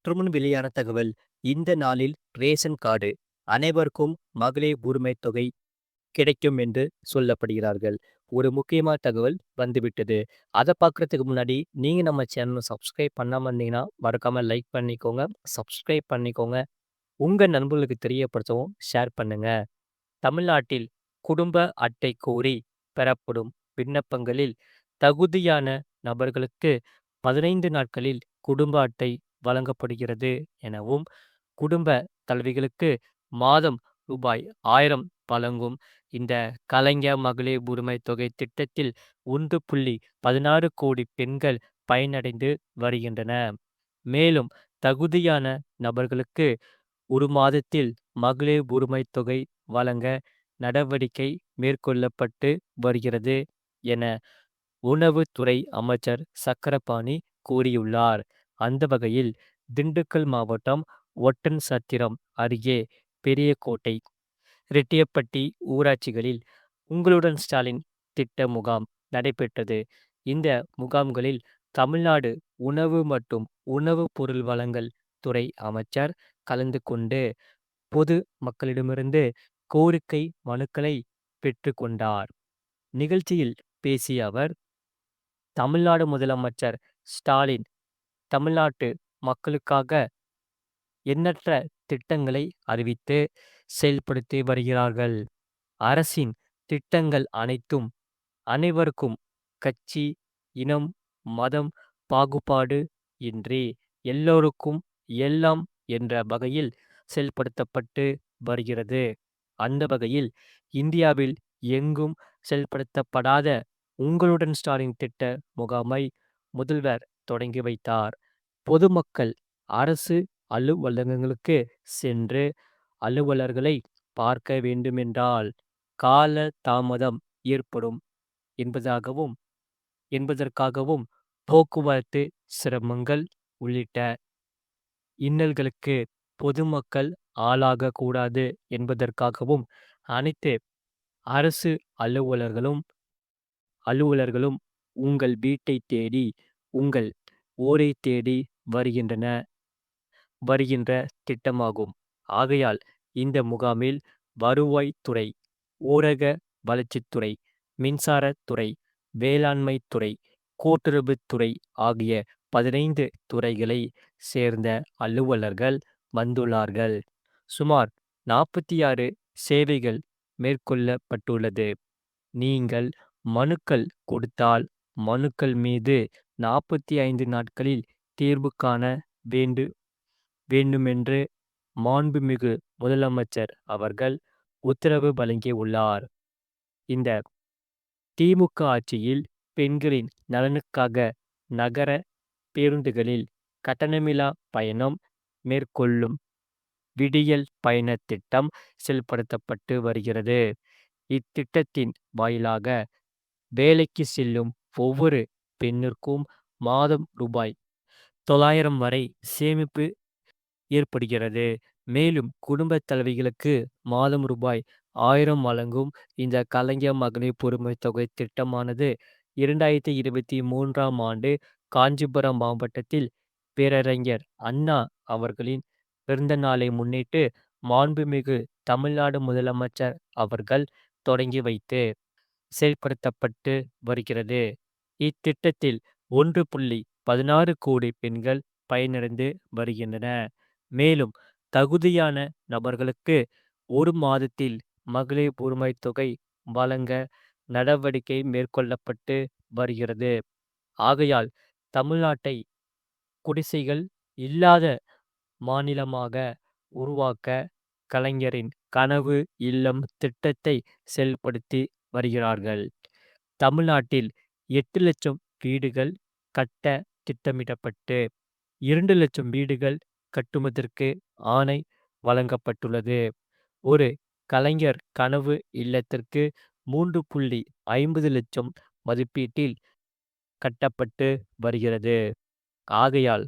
சற்றுமுன் வெளியான தகவல் இந்த நாளில் ரேஷன் கார்டு அனைவருக்கும் மகளிர் உரிமை தொகை கிடைக்கும் என்று சொல்லப்படுகிறார்கள். ஒரு முக்கியமான தகவல் வந்துவிட்டது. அதை பார்க்குறதுக்கு முன்னாடி நீங்கள் நம்ம சேனலை சப்ஸ்கிரைப் பண்ணாமல் இருந்தீங்கன்னா மறக்காமல் லைக் பண்ணிக்கோங்க சப்ஸ்கிரைப் பண்ணிக்கோங்க. உங்கள் நண்பர்களுக்கு தெரியப்படுத்தவும் ஷேர் பண்ணுங்க. தமிழ்நாட்டில் குடும்ப அட்டை கோரி பெறப்படும் விண்ணப்பங்களில் தகுதியான நபர்களுக்கு பதினைந்து நாட்களில் குடும்ப அட்டை வழங்கப்படுகிறது எனவும் குடும்ப தலைவிகளுக்கு மாதம் ரூபாய் ஆயிரம் வழங்கும். இந்த கலைஞர் மகளிர் உரிமை தொகை திட்டத்தில் ஒன்று புள்ளி பதினாறு கோடி பெண்கள் பயனடைந்து வருகின்றன. மேலும் தகுதியான நபர்களுக்கு ஒரு மாதத்தில் மகளிர் உரிமை தொகை வழங்க நடவடிக்கை மேற்கொள்ளப்பட்டு வருகிறது என உணவுத்துறை அமைச்சர் சக்கரபாணி கூறியுள்ளார். அந்த வகையில் திண்டுக்கல் மாவட்டம் ஒட்டன் சத்திரம் அருகே பெரியகோட்டை ரெட்டியப்பட்டி ஊராட்சிகளில் உங்களுடன் ஸ்டாலின் திட்ட முகாம் நடைபெற்றது. இந்த முகாம்களில் தமிழ்நாடு உணவு மற்றும் உணவு பொருள் வழங்கல் துறை அமைச்சர் கலந்து கொண்டு பொது மக்களிடமிருந்து கோரிக்கை மனுக்களை பெற்றுக்கொண்டார் நிகழ்ச்சியில் பேசிய அவர் தமிழ்நாடு முதலமைச்சர் ஸ்டாலின் தமிழ்நாட்டு மக்களுக்காக எண்ணற்ற திட்டங்களை அறிவித்து செயல்படுத்தி வருகிறார்கள். அரசின் திட்டங்கள் அனைத்தும் அனைவருக்கும் கட்சி இனம் மதம் பாகுபாடு இன்றி எல்லோருக்கும் எல்லாம் என்ற வகையில் செயல்படுத்தப்பட்டு வருகிறது. அந்த வகையில் இந்தியாவில் எங்கும் செயல்படுத்தப்படாத உங்களுடன் ஸ்டாலின் திட்ட முகாமை முதல்வர் தொடங்கி வைத்தார். பொதுமக்கள் அரசு அலுவலகங்களுக்கு சென்று அலுவலர்களை பார்க்க வேண்டுமென்றால் கால தாமதம் ஏற்படும் என்பதாகவும் என்பதற்காகவும் போக்குவரத்து சிரமங்கள் உள்ளிட்ட இன்னல்களுக்கு பொதுமக்கள் ஆளாகக்கூடாது என்பதற்காகவும் அனைத்து அரசு அலுவலர்களும் அலுவலர்களும் உங்கள் வீட்டை தேடி உங்கள் ஊரை தேடி வருகின்றன வருகின்ற திட்டமாகும். ஆகையால் இந்த முகாமில் வருவாய்த்துறை ஊரக வளர்ச்சித்துறை மின்சாரத்துறை வேளாண்மை துறை கூட்டுறவுத்துறை ஆகிய பதினைந்து துறைகளை சேர்ந்த அலுவலர்கள் வந்துள்ளார்கள். சுமார் நாற்பத்தி ஆறு சேவைகள் மேற்கொள்ளப்பட்டுள்ளது. நீங்கள் மனுக்கள் கொடுத்தால் மனுக்கள் மீது நாற்பத்தி ஐந்து நாட்களில் தீர்வு காண வேண்டு வேண்டுமென்று மாண்புமிகு முதலமைச்சர் அவர்கள் உத்தரவு வழங்கியுள்ளார். இந்த திமுக ஆட்சியில் பெண்களின் நலனுக்காக நகர பேருந்துகளில் கட்டணமில்லா பயணம் மேற்கொள்ளும் விடியல் பயண திட்டம் செயல்படுத்தப்பட்டு வருகிறது. இத்திட்டத்தின் வாயிலாக வேலைக்கு செல்லும் ஒவ்வொரு பெண்ணிற்கும் மாதம் ரூபாய் தொள்ளாயிரம் வரை சேமிப்பு ஏற்படுகிறது. மேலும் குடும்ப தலைவிகளுக்கு மாதம் ரூபாய் ஆயிரம் வழங்கும் இந்த கலைஞர் மகளிர் பொறுமை தொகை திட்டமானது இரண்டாயிரத்தி இருபத்தி மூன்றாம் ஆண்டு காஞ்சிபுரம் மாவட்டத்தில் பேரறிஞர் அண்ணா அவர்களின் பிறந்த நாளை முன்னிட்டு மாண்புமிகு தமிழ்நாடு முதலமைச்சர் அவர்கள் தொடங்கி வைத்து செயல்படுத்தப்பட்டு வருகிறது. இத்திட்டத்தில் ஒன்று புள்ளி பதினாறு கோடி பெண்கள் பயனடைந்து வருகின்றன. மேலும் தகுதியான நபர்களுக்கு ஒரு மாதத்தில் மகளிர் உரிமை தொகை வழங்க நடவடிக்கை மேற்கொள்ளப்பட்டு வருகிறது. ஆகையால் தமிழ்நாட்டை குடிசைகள் இல்லாத மாநிலமாக உருவாக்க கலைஞரின் கனவு இல்லம் திட்டத்தை செயல்படுத்தி வருகிறார்கள். தமிழ்நாட்டில் எட்டு லட்சம் வீடுகள் கட்ட திட்டமிடப்பட்டு இரண்டு லட்சம் வீடுகள் கட்டுவதற்கு ஆணை வழங்கப்பட்டுள்ளது. ஒரு கலைஞர் கனவு இல்லத்திற்கு மூன்று புள்ளி ஐம்பது லட்சம் மதிப்பீட்டில் கட்டப்பட்டு வருகிறது. ஆகையால்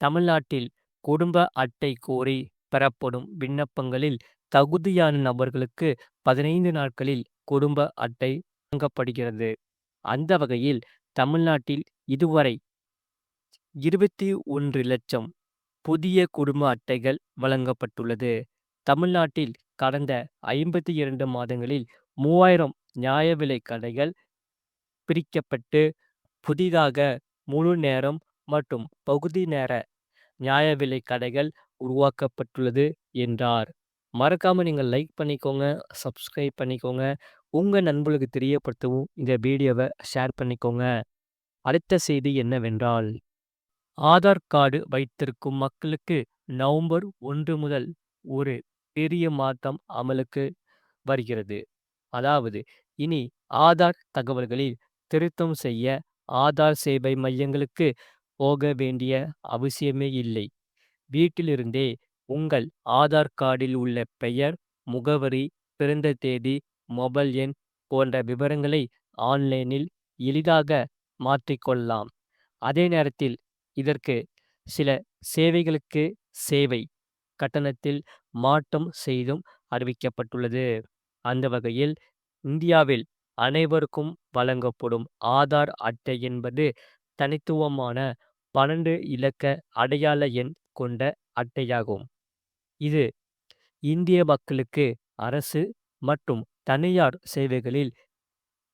தமிழ்நாட்டில் குடும்ப அட்டை கோரி பெறப்படும் விண்ணப்பங்களில் தகுதியான நபர்களுக்கு பதினைந்து நாட்களில் குடும்ப அட்டை வழங்கப்படுகிறது. அந்த வகையில் தமிழ்நாட்டில் இதுவரை இருபத்தி ஒன்று லட்சம் புதிய குடும்ப அட்டைகள் வழங்கப்பட்டுள்ளது. தமிழ்நாட்டில் கடந்த ஐம்பத்தி இரண்டு மாதங்களில் மூவாயிரம் நியாய விலை கடைகள் பிரிக்கப்பட்டு புதிதாக முழு நேரம் மற்றும் பகுதி நேர நியாய விலை கடைகள் உருவாக்கப்பட்டுள்ளது என்றார். மறக்காமல் நீங்கள் லைக் பண்ணிக்கோங்க, சப்ஸ்கிரைப் பண்ணிக்கோங்க. உங்க நண்பர்களுக்கு தெரியப்படுத்தவும் இந்த வீடியோவ ஷேர் பண்ணிக்கோங்க. அடுத்த செய்தி என்னவென்றால் ஆதார் கார்டு வைத்திருக்கும் மக்களுக்கு நவம்பர் ஒன்று முதல் ஒரு பெரிய மாற்றம் அமலுக்கு வருகிறது. அதாவது இனி ஆதார் தகவல்களில் திருத்தம் செய்ய ஆதார் சேவை மையங்களுக்கு போக வேண்டிய அவசியமே இல்லை. வீட்டிலிருந்தே உங்கள் ஆதார் கார்டில் உள்ள பெயர், முகவரி, பிறந்த தேதி, மொபைல் எண் போன்ற விவரங்களை ஆன்லைனில் எளிதாக மாற்றிக்கொள்ளலாம். அதே நேரத்தில் இதற்கு சில சேவைகளுக்கு சேவை கட்டணத்தில் மாற்றம் செய்தும் அறிவிக்கப்பட்டுள்ளது. அந்த வகையில் இந்தியாவில் அனைவருக்கும் வழங்கப்படும் ஆதார் அட்டை என்பது தனித்துவமான பன்னெண்டு இலக்க அடையாள எண் கொண்ட அட்டையாகும். இது இந்திய மக்களுக்கு அரசு மற்றும் தனியார் சேவைகளில்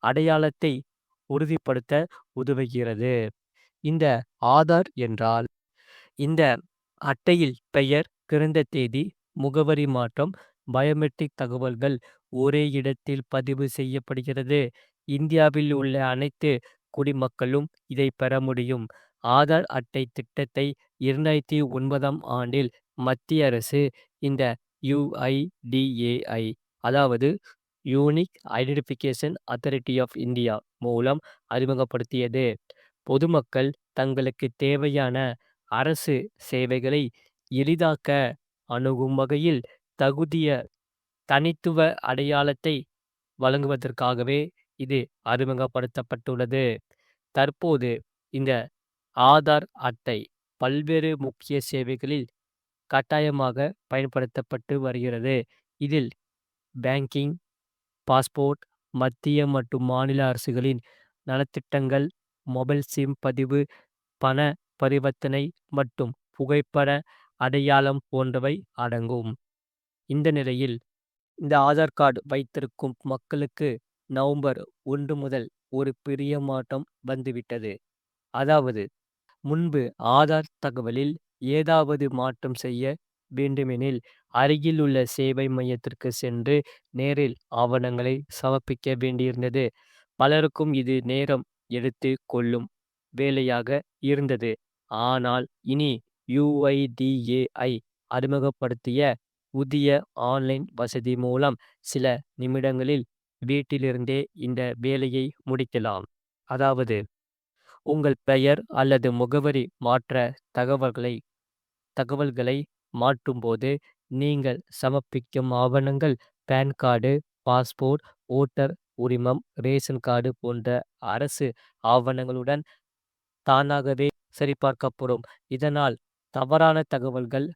அடையாளத்தை உறுதிப்படுத்த உதவுகிறது. இந்த ஆதார் என்றால் இந்த அட்டையில் பெயர், பிறந்த தேதி, முகவரி மாற்றம், பயோமெட்ரிக் தகவல்கள் ஒரே இடத்தில் பதிவு செய்யப்படுகிறது. இந்தியாவில் உள்ள அனைத்து குடிமக்களும் இதை பெற முடியும். ஆதார் அட்டை திட்டத்தை இரண்டாயிரத்தி ஒன்பதாம் ஆண்டில் மத்திய அரசு இந்த யுஐடிஏஐ அதாவது unique identification authority of India மூலம் அறிமுகப்படுத்தியது. பொதுமக்கள் தங்களுக்கு தேவையான அரசு சேவைகளை எளிதாக்க அணுகும் வகையில் தகுதிய தனித்துவ அடையாளத்தை வழங்குவதற்காகவே இது அறிமுகப்படுத்தப்பட்டுள்ளது. தற்போது இந்த ஆதார் அட்டை பல்வேறு முக்கிய சேவைகளில் கட்டாயமாக பயன்படுத்தப்பட்டு வருகிறது. இதில் பேங்கிங், பாஸ்போர்ட், மத்திய மற்றும் மாநில அரசுகளின் நலத்திட்டங்கள், மொபைல் சிம் பதிவு, பண பரிவர்த்தனை மற்றும் புகைப்பட அடையாளம் போன்றவை அடங்கும். இந்த நிலையில் இந்த ஆதார் கார்டு வைத்திருக்கும் மக்களுக்கு நவம்பர் ஒன்று முதல் ஒரு பெரிய மாற்றம் வந்துவிட்டது. அதாவது முன்பு ஆதார் தகவலில் ஏதாவது மாற்றம் செய்ய வேண்டுமெனில் அருகில் உள்ள சேவை மையத்திற்கு சென்று நேரில் ஆவணங்களை சமர்ப்பிக்க வேண்டியிருந்தது. பலருக்கும் இது நேரம் எடுத்து கொள்ளும் வேலையாக இருந்தது. ஆனால் இனி யுஐடிஏஐ அறிமுகப்படுத்திய புதிய ஆன்லைன் வசதி மூலம் சில நிமிடங்களில் வீட்டிலிருந்தே இந்த வேலையை முடிக்கலாம். அதாவது உங்கள் பெயர் அல்லது முகவரி மாற்ற தகவல்களை தகவல்களை மாற்றும்போது நீங்கள் சமர்ப்பிக்கும் ஆவணங்கள் பான் கார்டு, பாஸ்போர்ட், ஓட்டர் உரிமம், ரேஷன் கார்டு போன்ற அரசு ஆவணங்களுடன் தானாகவே சரிபார்க்கப்படும். இதனால் தவறான தகவல்கள்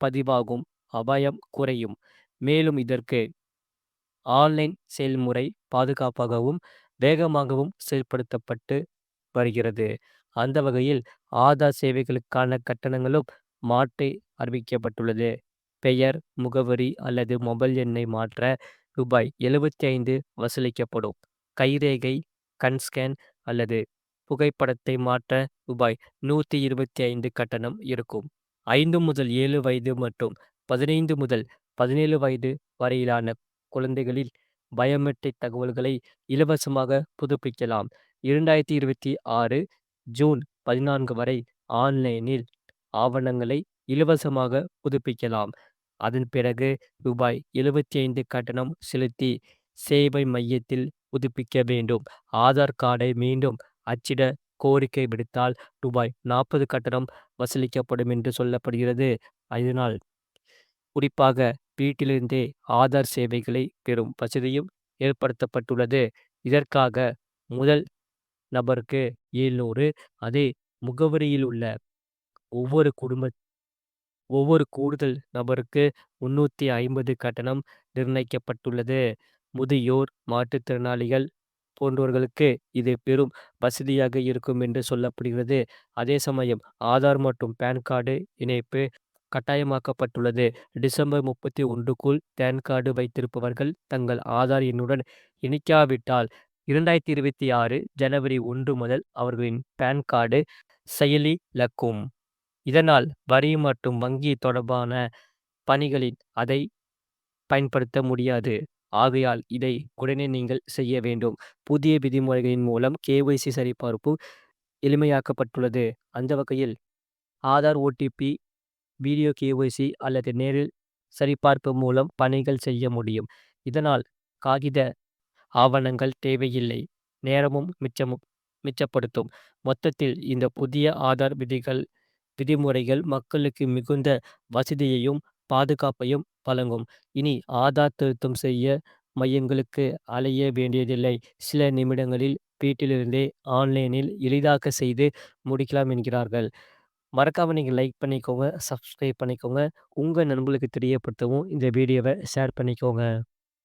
பதிவாகும் அபாயம் குறையும். மேலும் இதற்கு ஆன்லைன் செயல்முறை பாதுகாப்பாகவும் வேகமாகவும் செயல்படுத்தப்பட்டு வருகிறது. அந்த வகையில் ஆதார் சேவைகளுக்கான கட்டணங்களும் மாற்றி அறிவிக்கப்பட்டுள்ளது. பெயர், முகவரி அல்லது மொபைல் எண்ணை மாற்ற ரூபாய் எழுபத்தி ஐந்து வசூலிக்கப்படும். கைரேகை, கண் ஸ்கேன் அல்லது புகைப்படத்தை மாற்ற ரூபாய் நூற்றி இருபத்தி ஐந்து கட்டணம் இருக்கும். ஐந்து முதல் ஏழு வயது மற்றும் பதினைந்து முதல் பதினேழு வயது வரையிலான குழந்தைகளில் பயோமெட்ரிக் தகவல்களை இலவசமாக புதுப்பிக்கலாம். இரண்டாயிரத்தி இருபத்தி ஆறு ஜூன் பதினான்கு வரை ஆன்லைனில் ஆவணங்களை இலவசமாக புதுப்பிக்கலாம். அதன் பிறகு ரூபாய் எழுபத்தி ஐந்து கட்டணம் செலுத்தி சேவை மையத்தில் புதுப்பிக்க வேண்டும். ஆதார் கார்டை மீண்டும் அச்சிட கோரிக்கை விடுத்தால் ரூபாய் நாற்பது கட்டணம் வசூலிக்கப்படும் என்று சொல்லப்படுகிறது. இதனால் குறிப்பாக வீட்டிலிருந்தே ஆதார் சேவைகளை பெறும் வசதியும் ஏற்படுத்தப்பட்டுள்ளது. இதற்காக முதல் நபருக்கு எழுநூறு அதே முகவரியில் உள்ள ஒவ்வொரு குடும்ப ஒவ்வொரு கூடுதல் நபருக்கு முன்னூற்றி ஐம்பது கட்டணம் நிர்ணயிக்கப்பட்டுள்ளது. முதியோர், மாற்றுத்திறனாளிகள், போன்றோர்களுக்கு இது பெரும் வசதியாக இருக்கும் என்று சொல்லப்படுகிறது. அதே சமயம் ஆதார் மற்றும் பான் கார்டு இணைப்பு கட்டாயமாக்கப்பட்டுள்ளது. டிசம்பர் முப்பத்தி ஒன்றுக்குள் பான் கார்டு வைத்திருப்பவர்கள் தங்கள் ஆதார் எண்ணுடன் இணைக்காவிட்டால் இரண்டாயிரத்தி இருபத்தி ஆறு ஜனவரி ஒன்று முதல் அவர்களின் பான் கார்டு செயலிழக்கும். இதனால் வரி மற்றும் வங்கி தொடர்பான பணிகளில் அதை பயன்படுத்த முடியாது. ஆகையால் இதை உடனே நீங்கள் செய்ய வேண்டும். புதிய விதிமுறைகளின் மூலம் கேஒய்சி சரிபார்ப்பு எளிமையாக்கப்பட்டுள்ளது. அந்த வகையில் ஆதார் ஓடிபி வீடியோ கேஒய்சி அல்லது நேரில் சரிபார்ப்பு மூலம் பணிகள் செய்ய முடியும். இதனால் காகித ஆவணங்கள் தேவையில்லை. நேரமும் மிச்சமும் மிச்சப்படுத்தும். மொத்தத்தில் இந்த புதிய ஆதார் விதிகள் விதிமுறைகள் மக்களுக்கு மிகுந்த வசதியையும் பாதுகாப்பையும் வழங்கும். இனி ஆதார் திருத்தம் செய்ய மையங்களுக்கு அலைய வேண்டியதில்லை. சில நிமிடங்களில் வீட்டிலிருந்தே ஆன்லைனில் எளிதாக செய்து முடிக்கலாம் என்கிறார்கள். மறக்காம நீங்க லைக் பண்ணிக்கோங்க, சப்ஸ்கிரைப் பண்ணிக்கோங்க. உங்க நண்பர்களுக்கு தெரியப்படுத்தவும் இந்த வீடியோவை ஷேர் பண்ணிக்கோங்க.